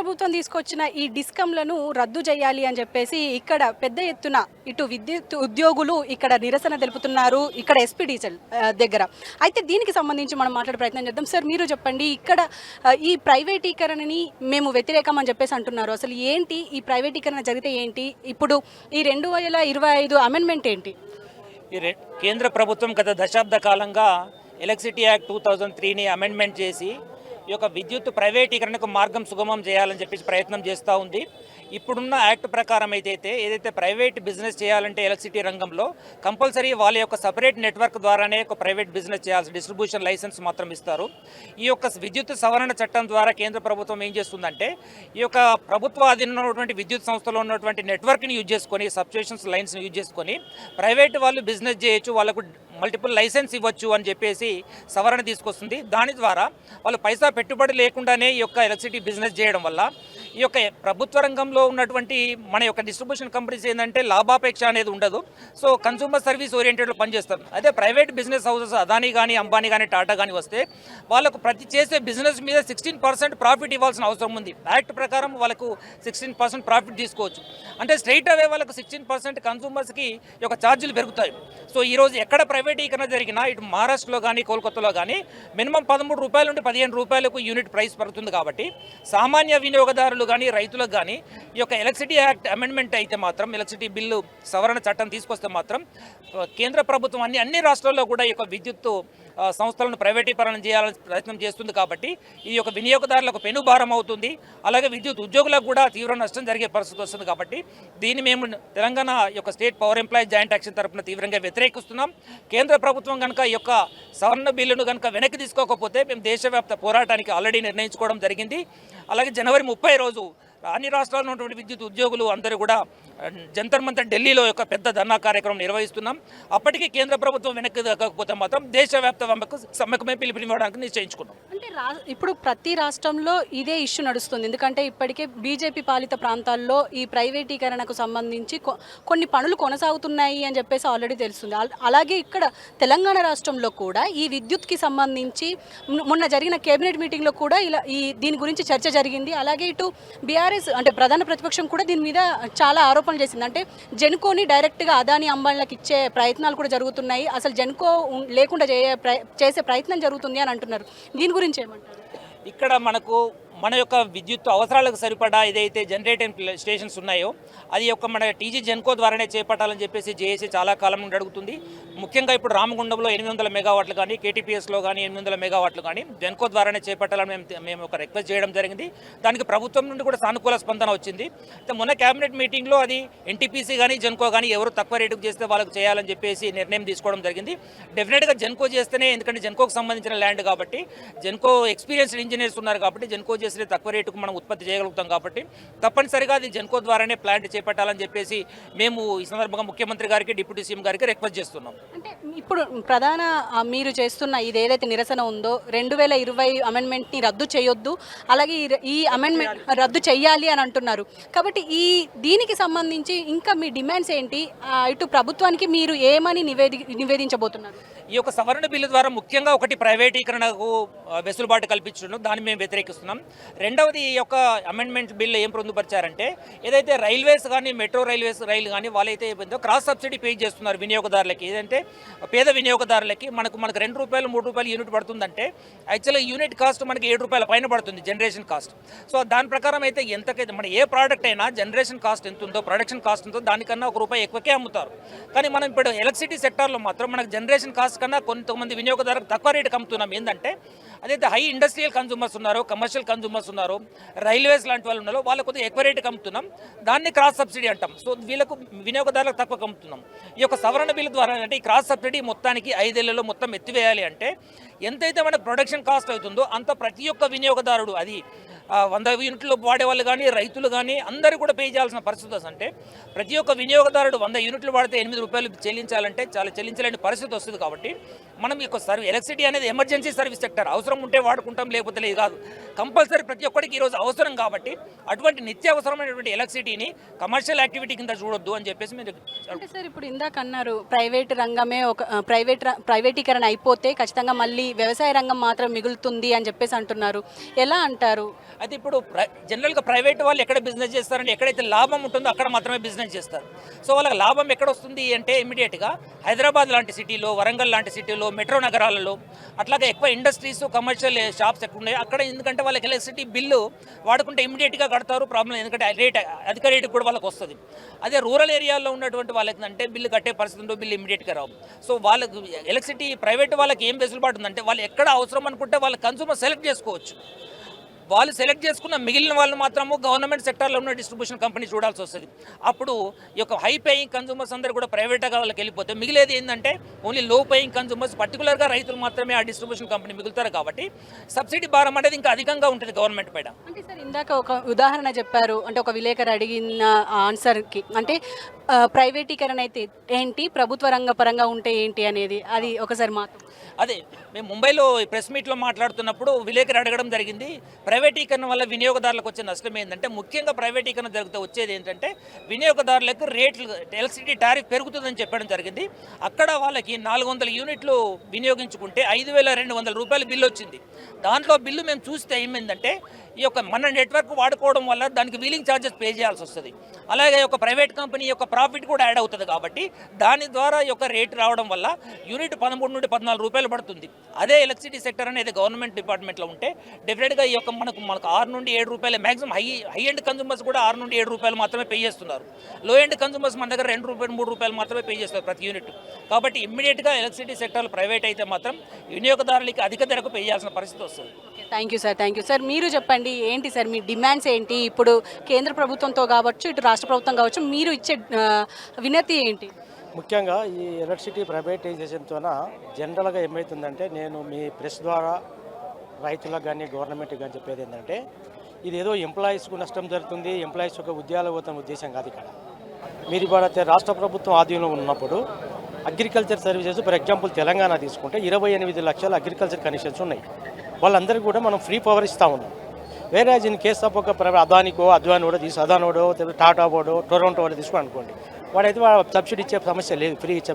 ప్రభుత్వం తీసుకొచ్చిన ఈ డిస్కంలను రద్దు చేయాలి అని చెప్పేసి ఇక్కడ పెద్ద ఎత్తున ఇటు విద్యుత్ ఉద్యోగులు ఇక్కడ నిరసన తెలుపుతున్నారు ఇక్కడ ఎస్పీ డీజల్ దగ్గర. అయితే దీనికి సంబంధించి మనం మాట్లాడే ప్రయత్నం చేద్దాం. సార్ మీరు చెప్పండి ఇక్కడ ఈ ప్రైవేటీకరణని మేము వ్యతిరేకం అని చెప్పేసి అంటున్నారు. అసలు ఏంటి ఈ ప్రైవేటీకరణ జరిగితే ఏంటి? ఇప్పుడు ఈ రెండు వేల ఇరవై ఐదు అమెండ్మెంట్ ఏంటి? కేంద్ర ప్రభుత్వం గత దశాబ్ద కాలంగా ఎలక్ట్రిసిటీ యాక్ట్ టూ థౌజండ్ త్రీని అమెండ్మెంట్ చేసి ఈ యొక్క విద్యుత్ ప్రైవేటీకరణకు మార్గం సుగమం చేయాలని చెప్పేసి ప్రయత్నం చేస్తూ ఉంది. ఇప్పుడున్న యాక్ట్ ప్రకారం అయితే ఏదైతే ప్రైవేట్ బిజినెస్ చేయాలంటే ఎలక్ట్రిసిటీ రంగంలో కంపల్సరీ వాళ్ళ యొక్క సపరేట్ నెట్వర్క్ ద్వారానే ఒక ప్రైవేట్ బిజినెస్ చేయాల్సి డిస్ట్రిబ్యూషన్ లైసెన్స్ మాత్రం ఇస్తారు. ఈ యొక్క విద్యుత్ సవరణ చట్టం ద్వారా కేంద్ర ప్రభుత్వం ఏం చేస్తుందంటే ఈ యొక్క ప్రభుత్వ అధీనంలో ఉన్నటువంటి విద్యుత్ సంస్థలో ఉన్నటువంటి నెట్వర్క్ని యూజ్ చేసుకొని సబ్స్టేషన్స్ లైన్స్ని యూజ్ చేసుకొని ప్రైవేట్ వాళ్ళు బిజినెస్ చేయొచ్చు వాళ్ళకు మల్టిపుల్ లైసెన్స్ ఇవ్వచ్చు అని చెప్పేసి సవరణ తీసుకొస్తుంది. దాని ద్వారా వాళ్ళు పైసా పెట్టుబడి లేకుండానే ఈ యొక్క ఎలక్ట్రిసిటీ బిజినెస్ చేయడం వల్ల ఈ యొక్క ప్రభుత్వ రంగంలో ఉన్నటువంటి మన యొక్క డిస్ట్రిబ్యూషన్ కంపెనీస్ ఏంటంటే లాభాపేక్ష అనేది ఉండదు. సో కన్సూమర్ సర్వీస్ ఓరియంటెడ్లో పనిచేస్తారు. అదే ప్రైవేట్ బిజినెస్ హౌసెస్ అదానీ కానీ అంబానీ కానీ టాటా కానీ వస్తే వాళ్ళకు ప్రతి చేసే బిజినెస్ మీద సిక్స్టీన్ పర్సెంట్ ప్రాఫిట్ ఇవ్వాల్సిన అవసరం ఉంది. యాక్ట్ ప్రకారం వాళ్ళకు సిక్స్టీన్ పర్సెంట్ ప్రాఫిట్ తీసుకోవచ్చు. అంటే స్ట్రైట్ అవే వాళ్ళకు సిక్స్టీన్ పర్సెంట్ కన్సూమర్స్కి ఈ యొక్క ఛార్జీలు పెరుగుతాయి. సో ఈరోజు ఎక్కడ ప్రైవేటీకరణ జరిగినా ఇటు మహారాష్ట్రలో కానీ కోల్కతాలో కానీ మినిమం పదమూడు రూపాయల నుండి పదిహేను రూపాయలకు యూనిట్ ప్రైస్ పడుతుంది కాబట్టి సామాన్య వినియోగదారులు కానీ రైతులకు కానీ ఈ యొక్క ఎలక్ట్రిసిటీ యాక్ట్ అమెండ్మెంట్ అయితే మాత్రం ఎలక్ట్రిసిటీ బిల్లు సవరణ చట్టం తీసుకొస్తే మాత్రం కేంద్ర ప్రభుత్వం అన్ని అన్ని రాష్ట్రాల్లో కూడా ఈ యొక్క విద్యుత్ సంస్థలను ప్రైవేటీకరణ చేయాలని ప్రయత్నం చేస్తుంది కాబట్టి ఈ యొక్క వినియోగదారులకు పెనుభారం అవుతుంది. అలాగే విద్యుత్ ఉద్యోగులకు కూడా తీవ్ర నష్టం జరిగే పరిస్థితి వస్తుంది కాబట్టి దీన్ని మేము తెలంగాణ యొక్క state power employees joint action తరఫున తీవ్రంగా వ్యతిరేకిస్తున్నాం. కేంద్ర ప్రభుత్వం కనుక ఈ యొక్క సవరణ బిల్లును కనుక వెనక్కి తీసుకోకపోతే మేము దేశవ్యాప్త పోరాటానికి ఆల్రెడీ నిర్ణయించుకోవడం జరిగింది. అలాగే జనవరి ముప్పై రోజు అన్ని రాష్ట్రాల్లో ఉన్నటువంటి విద్యుత్ ఉద్యోగులు అందరూ కూడా జంతర్ మంతర్ ఢిల్లీలో యొక్క పెద్ద ధర్నా కార్యక్రమం నిర్వహిస్తున్నాం. అప్పటికే కేంద్ర ప్రభుత్వం వెనక్కి దక్కకపోతే మాత్రం దేశవ్యాప్త సమ్మెకు సమ్మెకు పిలుపునివ్వడానికి నిశ్చయించుకున్నాం. అంటే ఇప్పుడు ప్రతి రాష్ట్రంలో ఇదే ఇష్యూ నడుస్తుంది. ఎందుకంటే ఇప్పటికే బీజేపీ పాలిత ప్రాంతాల్లో ఈ ప్రైవేటీకరణకు సంబంధించి కొన్ని పనులు కొనసాగుతున్నాయి అని చెప్పేసి ఆల్రెడీ తెలుస్తుంది. అలాగే ఇక్కడ తెలంగాణ రాష్ట్రంలో కూడా ఈ విద్యుత్కి సంబంధించి మొన్న- జరిగిన కేబినెట్ మీటింగ్లో కూడా ఇలా ఈ దీని గురించి చర్చ జరిగింది. అలాగే ఇటు బీఆర్ఎస్ అంటే ప్రధాన ప్రతిపక్షం కూడా దీని మీద చాలా ఆరోపణలు చేసింది. అంటే జెన్కోని డైరెక్ట్గా అదాని అంబానీలకు ఇచ్చే ప్రయత్నాలు కూడా జరుగుతున్నాయి. అసలు జెన్కో లేకుండా చేయ చేసే ప్రయత్నం జరుగుతుంది అని అంటున్నారు. దీని గురించి ఏమంటారు? ఇక్కడ మనకు మన యొక్క విద్యుత్ అవసరాలకు సరిపడా ఏదైతే జనరేటింగ్ స్టేషన్స్ ఉన్నాయో అది యొక్క మన టీజీ జెన్కో ద్వారానే చేపట్టాలని చెప్పేసి జేఏసీ చాలా కాలం నుండి అడుగుతుంది. ముఖ్యంగా ఇప్పుడు రామగుండంలో ఎనిమిది వందల మెగావాట్లు కానీ కేటీపీఎస్లో కానీ ఎనిమిది వందల మెగావాట్లు కానీ జెన్కో ద్వారానే చేపట్టాలని మేము మేము ఒక రిక్వెస్ట్ చేయడం జరిగింది. దానికి ప్రభుత్వం నుండి కూడా సానుకూల స్పందన వచ్చింది. అయితే మొన్న కేబినెట్ మీటింగ్లో అది ఎన్టీపీసీ కానీ జెన్కో కానీ ఎవరు తక్కువ రేటుకు చేస్తే వాళ్ళకి చేయాలని చెప్పేసి నిర్ణయం తీసుకోవడం జరిగింది. డెఫినెట్గా జెన్కో చేస్తేనే ఎందుకంటే జెన్కోకు సంబంధించిన ల్యాండ్ కాబట్టి జెన్కో ఎక్స్పీరియన్స్డ్ ఇంజనీర్స్ ఉన్నారు కాబట్టి జెన్కో చేస్తే తక్కువ రేటుకు మనం ఉత్పత్తి చేయగలుగుతాం కాబట్టి తప్పనిసరిగా అది జెన్కో ద్వారానే ప్లాంట్ చేపట్టాలని చెప్పేసి మేము ఈ సందర్భంగా ముఖ్యమంత్రి గారికి డిప్యూటీ సీఎం గారికి రిక్వెస్ట్ చేస్తున్నాం. అంటే ఇప్పుడు ప్రధాన మీరు చేస్తున్న ఇది ఏదైతే నిరసన ఉందో రెండు వేల ఇరవై అమెండ్మెంట్ని రద్దు చేయొద్దు అలాగే ఈ అమెండ్మెంట్ రద్దు చేయాలి అని అంటున్నారు. కాబట్టి ఈ దీనికి సంబంధించి ఇంకా మీ డిమాండ్స్ ఏంటి? ఇటు ప్రభుత్వానికి మీరు ఏమని నివేది నివేదించబోతున్నారు? ఈ యొక్క సవరణ బిల్లు ద్వారా ముఖ్యంగా ఒకటి ప్రైవేటీకరణకు వెసులుబాటు కల్పించడం దాన్ని మేము వ్యతిరేకిస్తున్నాం. రెండవది ఈ యొక్క అమెండ్మెంట్ బిల్లు ఏం పొందుపరిచారంటే ఏదైతే రైల్వేస్ కానీ మెట్రో రైల్వేస్ రైలు కానీ వాళ్ళైతే ఏమైందో క్రాస్ సబ్సిడీ పే చేస్తున్నారు వినియోగదారులకి. ఏదంటే పేద వినియోగదారులకి మనకు మనకు రెండు రూపాయలు మూడు రూపాయలు యూనిట్ పడుతుందంటే యాక్చువల్గా యూనిట్ కాస్ట్ మనకి ఏడు రూపాయల పైన పడుతుంది జనరేషన్ కాస్ట్ సో దాని ప్రకారం అయితే ఎంతకైతే మన ఏ ప్రోడక్ట్ అయినా జనరేషన్ కాస్ట్ ఎంత ఉందో ప్రొడక్షన్ కాస్ట్ ఉందో దానికన్నా ఒక రూపాయి ఎక్కువకే అమ్ముతారు. కానీ మనం ఇప్పుడు ఎలక్ట్రిసిటీ సెక్టార్లో మాత్రం మనకు జనరేషన్ కాస్ట్ కన్నా కొంతమంది వినియోగదారులకు తక్కువ రేటుకి అమ్ముతున్నాం. ఏంటంటే అదైతే హై ఇండస్ట్రియల్ కన్సూమర్స్ ఉన్నారు కమర్షియల్ కన్సూమర్స్ ఉన్నారు రైల్వేస్ లాంటి వాళ్ళు ఉన్నారు వాళ్ళకు కొద్దిగా ఎక్కువ రేటుకి అమ్ముతున్నాం. దాన్ని క్రాస్ సబ్సిడీ అంటాం. సో వీళ్ళకు వినియోగదారులకు తక్కువ అమ్ముతున్నాం. ఈ యొక్క సవరణ బిల్లు ద్వారా అంటే ఈ క్రాస్ సబ్సిడీ మొత్తానికి ఐదేళ్ళలో మొత్తం ఎత్తివేయాలి అంటే ఎంతైతే మనకు ప్రొడక్షన్ కాస్ట్ అవుతుందో అంత ప్రతి ఒక్క వినియోగదారుడు అది వంద యూనిట్లు వాడే వాళ్ళు కానీ రైతులు కానీ అందరూ కూడా పే చేయాల్సిన పరిస్థితి వస్తుంది ప్రతి ఒక్క వినియోగదారుడు వంద యూనిట్లు వాడితే ఎనిమిది రూపాయలు చెల్లించాలంటే చాలా చెల్లించలేని పరిస్థితి వస్తుంది కాబట్టి మనం ఈ సర్వీ ఎలక్ట్రిసిటీ అనేది ఎమర్జెన్సీ సర్వీస్ సెక్టర్ అవసరం ఉంటే వాడుకుంటాం లేకపోతే లేదు కాదు. కంపల్సరీ ప్రతి ఒక్కరికి ఈరోజు అవసరం కాబట్టి అటువంటి నిత్యావసరమైనటువంటి ఎలక్ట్రిసిటీని కమర్షియల్ యాక్టివిటీ కింద చూడొద్దు అని చెప్పేసి మీరు అంటే సార్ ఇప్పుడు ఇందాక అన్నారు ప్రైవేట్ రంగమే ఒక ప్రైవేట్ ప్రైవేటీకరణ అయిపోతే ఖచ్చితంగా మళ్ళీ వ్యవసాయ రంగం మాత్రం మిగులుతుంది అని చెప్పేసి అంటున్నారు. ఎలా అంటారు? అయితే ఇప్పుడు ప్ర జనరల్గా ప్రైవేట్ వాళ్ళు ఎక్కడ బిజినెస్ చేస్తారంటే ఎక్కడైతే లాభం ఉంటుందో అక్కడ మాత్రమే బిజినెస్ చేస్తారు. సో వాళ్ళకి లాభం ఎక్కడ వస్తుంది అంటే ఇమీడియట్గా హైదరాబాద్ లాంటి సిటీలో వరంగల్ లాంటి సిటీలో మెట్రో నగరాలలో అట్లాగే ఎక్కువ ఇండస్ట్రీస్ కమర్షియల్ షాప్స్ ఎక్కువ ఉన్నాయి. అక్కడ ఎందుకంటే వాళ్ళకి ఎలక్ట్రిసిటీ బిల్లు వాడుకుంటే ఇమీడియట్గా కడతారు ప్రాబ్లం ఎందుకంటే రేట్ అధిక రేటు కూడా వాళ్ళకి వస్తుంది. అదే రూరల్ ఏరియాలో ఉన్నటువంటి వాళ్ళకి అంటే బిల్లు కట్టే పరిస్థితి ఉండవు బిల్లు ఇమీడియట్గా రావు. సో వాళ్ళకి ఎలక్ట్రిసిటీ ప్రైవేట్ వాళ్ళకి ఏం వెసులుబాటు ఉందంటే వాళ్ళు ఎక్కడ అవసరం అనుకుంటే వాళ్ళ కన్సూమర్ సెలెక్ట్ చేసుకోవచ్చు. వాళ్ళు సెలెక్ట్ చేసుకున్న మిగిలిన వాళ్ళు మాత్రము గవర్నమెంట్ సెక్టార్లో ఉన్న డిస్ట్రిబ్యూషన్ కంపెనీ చూడాల్సి వస్తుంది. అప్పుడు ఈ యొక్క హై పేయింగ్ కన్సూమర్స్ అందరూ కూడా ప్రైవేట్గా వాళ్ళకి వెళ్ళిపోతే మిగిలేది ఏంటంటే ఓన్లీ లో పేయింగ్ కన్సూమర్స్ పర్టికులర్గా రైతులు మాత్రమే ఆ డిస్ట్రిబ్యూషన్ కంపెనీ మిగులుతారు కాబట్టి సబ్సిడీ భారం అనేది ఇంకా అధికంగా ఉంటుంది గవర్నమెంట్ పైన. అంటే సార్ ఇందాక ఒక ఉదాహరణ చెప్పారు. అంటే ఒక విలేకరు అడిగిన ఆన్సర్కి అంటే ప్రైవేటీకరణ అయితే ఏంటి? ప్రభుత్వ రంగ పరంగా ఉంటే ఏంటి అనేది? అది ఒకసారి మా అదే మేము ముంబైలో ప్రెస్ మీట్లో మాట్లాడుతున్నప్పుడు విలేకరు అడగడం జరిగింది. ప్రైవేటీకరణ వల్ల వినియోగదారులకు వచ్చే నష్టం ఏంటంటే ముఖ్యంగా ప్రైవేటీకరణ జరిగితే వచ్చేది ఏంటంటే వినియోగదారులకు రేట్లు ఎలక్ట్రిసిటీ టారిఫ్ పెరుగుతుందని చెప్పడం జరిగింది. అక్కడ వాళ్ళకి నాలుగు వందల యూనిట్లు వినియోగించుకుంటే ఐదు వేల రెండు వందల రూపాయల బిల్లు వచ్చింది. దాంట్లో బిల్లు మేము చూస్తే ఏమైందంటే ఈ యొక్క మన నెట్వర్క్ వాడుకోవడం వల్ల దానికి వీలింగ్ ఛార్జెస్ పే చేయాల్సి వస్తుంది. అలాగే ఒక ప్రైవేట్ కంపెనీ యొక్క ప్రాఫిట్ కూడా యాడ్ అవుతుంది కాబట్టి దాని ద్వారా ఈ యొక్క రేట్ రావడం వల్ల యూనిట్ పదమూడు నుండి పద్నాలుగు రూపాయలు పడుతుంది. అదే ఎలక్ట్రిసిటీ సెక్టర్ అనేది గవర్నమెంట్ డిపార్ట్మెంట్లో ఉంటే డెఫినెట్గా ఈ యొక్క మనకు మనకు ఆరు నుండి ఏడు రూపాయలు maximum high high end consumers కూడా ఆరు నుండి ఏడు రూపాయలు మాత్రమే పే చేస్తున్నారు. లో ఎండ్ కన్సూమర్స్ మన దగ్గర రెండు రూపాయలు మూడు రూపాయలు మాత్రమే పే చేస్తారు ప్రతి యూనిట్ కాబట్టి ఇమ్మీడియట్గా ఎలక్ట్రిసిటీ సెక్టర్లు ప్రైవేట్ అయితే మాత్రం వినియోగదారులకి అధిక ధరకు పే చేయాల్సిన పరిస్థితి వస్తుంది. Thank you sir thank you sir మీరు చెప్పండి ఏంటి సార్ మీ డిమాండ్స్ ఏంటి? ఇప్పుడు కేంద్ర ప్రభుత్వంతో కావచ్చు ఇటు రాష్ట్ర ప్రభుత్వం కావచ్చు మీరు ఇచ్చే వినతి ఏంటి? ముఖ్యంగా ఈ ఎలక్ట్రిసిటీ ప్రైవేటైజేషన్తోన జనరల్గా ఏమవుతుందంటే నేను మీ ప్రెస్ ద్వారా రైతులకు కానీ గవర్నమెంట్కి కానీ చెప్పేది ఏంటంటే ఇది ఏదో ఎంప్లాయీస్కు నష్టం జరుగుతుంది ఎంప్లాయీస్ యొక్క ఉద్యోగాలు పోతున్న ఉద్దేశం కాదు ఇక్కడ. మీరు ఇవాళ రాష్ట్ర ప్రభుత్వం ఆధీనంలో ఉన్నప్పుడు agriculture services for example Telangana తీసుకుంటే ఇరవై ఎనిమిది లక్షల అగ్రికల్చర్ కనెక్షన్స్ ఉన్నాయి. వాళ్ళందరికీ కూడా మనం ఫ్రీ పవర్ ఇస్తా ఉన్నాం. వేరే ఇన్ కేస్ తప్ప ఒక అదానికో అద్వానివాడో తీసు అదానోడో టాటా బోర్డో టొరంటో వాడు తీసుకో అనుకోండి. వాడైతే వాడు సబ్సిడీ ఇచ్చే సమస్య లేదు ఫ్రీ ఇచ్చే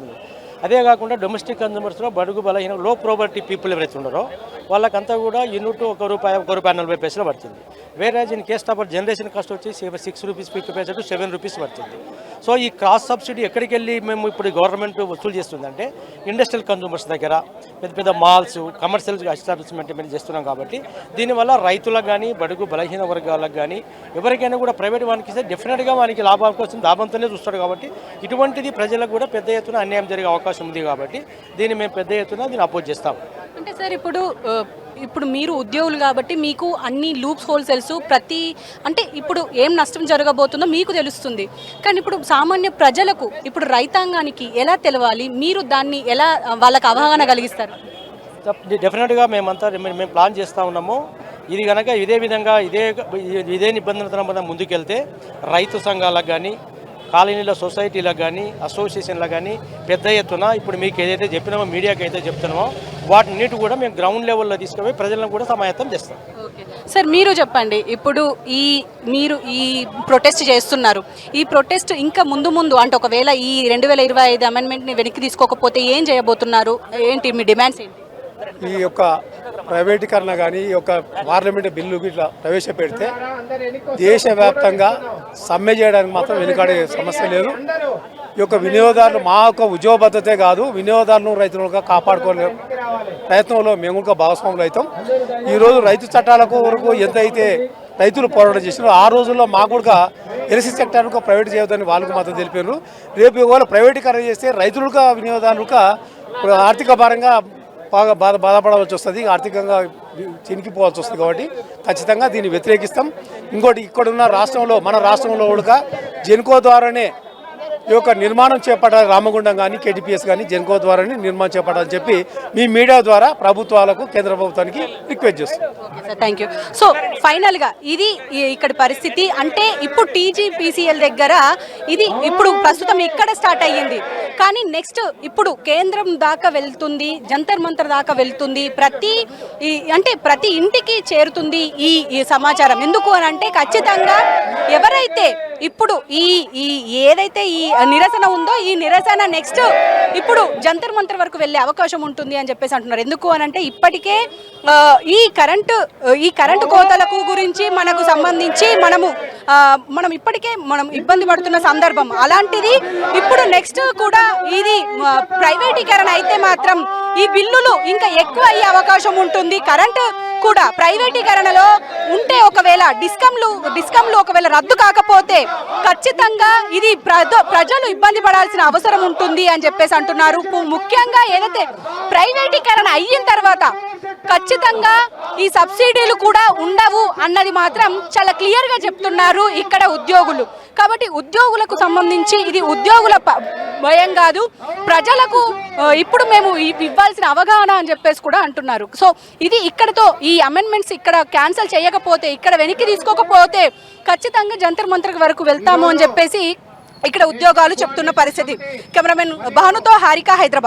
అదే కాకుండా డొమెస్టిక్ కన్జ్యూమర్స్లో బడుగు బలహీన లో ప్రాపర్టీ పీపుల్ ఎవరైతే ఉన్నారో వాళ్ళకంతా కూడా యూనిట్ ఒక రూపాయి ఒక రూపాయి నలభై పైసలు పడుతుంది. వేరే in case of generation cost వచ్చి సిక్స్ రూపీస్ ఫిఫ్టీ పైసలు సెవెన్ రూపీస్ పడుతుంది. సో ఈ క్రాస్ సబ్సిడీ ఎక్కడికి వెళ్ళి మేము ఇప్పుడు గవర్నమెంట్ వసూలు చేస్తుందంటే ఇండస్ట్రియల్ కన్జ్యూమర్స్ దగ్గర పెద్ద పెద్ద మాల్స్ కమర్షియల్ ఎస్టాబ్లిష్మెంట్ మేము చేస్తున్నాం కాబట్టి దీనివల్ల రైతులకు కానీ బడుగు బలహీన వర్గాలకు కానీ ఎవరికైనా కూడా ప్రైవేట్ వానికి ఇస్తే డెఫినెట్గా వానికి లాభం కోసం లాభంతోనే చూస్తాడు కాబట్టి ఇటువంటిది ప్రజలకు కూడా పెద్ద ఎత్తున అన్యాయం జరిగే అవకాశం ఉంది కాబట్టి దీన్ని మేము పెద్ద ఎత్తున దీన్ని అపోజ్ చేస్తాం. అంటే సార్ ఇప్పుడు ఇప్పుడు మీరు ఉద్యోగులు కాబట్టి మీకు అన్ని లూప్స్ హోల్స్ తెలుసు ప్రతి అంటే ఇప్పుడు ఏం నష్టం జరగబోతుందో మీకు తెలుస్తుంది. కానీ ఇప్పుడు సామాన్య ప్రజలకు ఇప్పుడు రైతాంగానికి ఎలా తెలవాలి? మీరు దాన్ని ఎలా వాళ్ళకి అవగాహన కలిగిస్తారు? డెఫినెట్గా మేమంతా మేము మేము ప్లాన్ చేస్తూ ఉన్నాము. ఇది కనుక ఇదే విధంగా ఇదే ఇదే నిబంధనలతో మనం ముందుకెళ్తే రైతు సంఘాలకు కానీ కాలనీల సొసైటీలకు కానీ అసోసియేషన్లకు కానీ పెద్ద ఎత్తున ఇప్పుడు మీకు ఏదైతే చెప్పినామో మీడియాకి అయితే చెప్తున్నామో వాటిన్నిటి కూడా మేము గ్రౌండ్ లెవెల్లో తీసుకుపోయి ప్రజలను కూడా సమాయత్తం చేస్తాం. సార్ మీరు చెప్పండి. ఇప్పుడు ఈ మీరు ఈ ప్రొటెస్ట్ చేస్తున్నారు. ఈ ప్రొటెస్ట్ ఇంకా ముందు ముందు అంటే ఒకవేళ ఈ రెండు వేల ఇరవై ఐదు అమెండ్మెంట్ని వెనక్కి తీసుకోకపోతే ఏం చేయబోతున్నారు? ఏంటి మీ డిమాండ్స్ ఏంటి? ఈ యొక్క ప్రైవేటీకరణ కానీ ఈ యొక్క పార్లమెంట్ బిల్లు ఇట్లా ప్రవేశపెడితే దేశవ్యాప్తంగా సమ్మె చేయడానికి మాత్రం వెనుకాడే సమస్య లేదు. ఈ యొక్క వినియోగదారులు మా యొక్క ఉద్యోగ భద్రతే కాదు వినియోగదారులను రైతులుగా కాపాడుకునే ప్రయత్నంలో మేము కూడా భాగస్వాములు అవుతాం. ఈరోజు రైతు చట్టాలకు వరకు ఎంతైతే రైతులు పోరాటం చేసినారు ఆ రోజుల్లో మాకు కూడా ఎలసి సెక్టార్కు ప్రైవేట్ చేయొద్దని వాళ్ళకు మాత్రం తెలిపారు. రేపు ఇవాళ ప్రైవేటీకరణ చేస్తే రైతులుగా వినియోగదారులుగా ఆర్థిక భారంగా బాగా బాధ బాధపడవలసి వస్తుంది. ఆర్థికంగా చినికిపోవాల్సి వస్తుంది కాబట్టి ఖచ్చితంగా దీన్ని వ్యతిరేకిస్తాం. ఇంకోటి ఇక్కడున్న రాష్ట్రంలో మన రాష్ట్రంలో కూడా జెన్కో ద్వారానే ఈ యొక్క నిర్మాణం చేపట్టాలి రామగుండం కానీ కేటీపీఎస్ కానీ జెన్కో ద్వారా నిర్మాణం చేపట్టాలని చెప్పి మీ మీడియా ద్వారా ప్రభుత్వాలకు కేంద్ర ప్రభుత్వానికి రిక్వెస్ట్ చేస్తాం థ్యాంక్ యూ సో ఫైనల్గా ఇది ఇక్కడ పరిస్థితి. అంటే ఇప్పుడు టీజీపీసీఎల్ దగ్గర ఇది ఇప్పుడు ప్రస్తుతం ఇక్కడ స్టార్ట్ అయ్యింది. కానీ నెక్స్ట్ ఇప్పుడు కేంద్రం దాకా వెళ్తుంది జంతర్ మంతర్ దాకా వెళ్తుంది. ప్రతి ఈ అంటే ప్రతి ఇంటికి చేరుతుంది ఈ సమాచారం. ఎందుకు అని అంటే ఖచ్చితంగా ఎవరైతే ఇప్పుడు ఈ ఈ ఏదైతే ఈ నిరసన ఉందో ఈ నిరసన నెక్స్ట్ ఇప్పుడు జంతర్ మంతర్ వరకు వెళ్ళే అవకాశం ఉంటుంది అని చెప్పేసి అంటున్నారు. ఎందుకు అని అంటే ఇప్పటికే ఈ కరెంటు ఈ కరెంటు కోతలకు గురించి మనకు సంబంధించి మనము మనం ఇప్పటికే మనం ఇబ్బంది పడుతున్న సందర్భం. అలాంటిది ఇప్పుడు నెక్స్ట్ కూడా ఇది ప్రైవేటీకరణ అయితే మాత్రం ఈ బిల్లులు ఇంకా ఎక్కువ అయ్యే అవకాశం ఉంటుంది. కరెంటు కూడా ప్రైవేటీకరణలో ఉంటే ఒకవేళ డిస్కంలు డిస్కంలు ఒకవేళ రద్దు కాకపోతే ఖచ్చితంగా ఇది ప్రజలు ఇబ్బంది పడాల్సిన అవసరం ఉంటుంది అని చెప్పేసి అంటున్నారు. ముఖ్యంగా ఏదైతే ప్రైవేటీకరణ అయిన తర్వాత ఖచ్చితంగా ఈ సబ్సిడీలు కూడా ఉండవు అన్నది మాత్రం చాలా క్లియర్గా చెప్తున్నారు ఇక్కడ ఉద్యోగులు. కాబట్టి ఉద్యోగులకు సంబంధించి ఇది ఉద్యోగుల ప- భయం కాదు. ప్రజలకు ఇప్పుడు మేము ఇవ్వాల్సిన అవగాహన అని చెప్పేసి కూడా అంటున్నారు. సో ఇది ఇక్కడతో ఈ అమెండ్మెంట్స్ ఇక్కడ క్యాన్సిల్ చేయకపోతే ఇక్కడ వెనక్కి తీసుకోకపోతే ఖచ్చితంగా జంతర్ మంత్ర వరకు వెళ్తాము అని చెప్పేసి ఇక్కడ ఉద్యోగాలు చెప్తున్న పరిస్థితి. కెమెరామెన్ భానుతో హారిక హైదరాబాద్.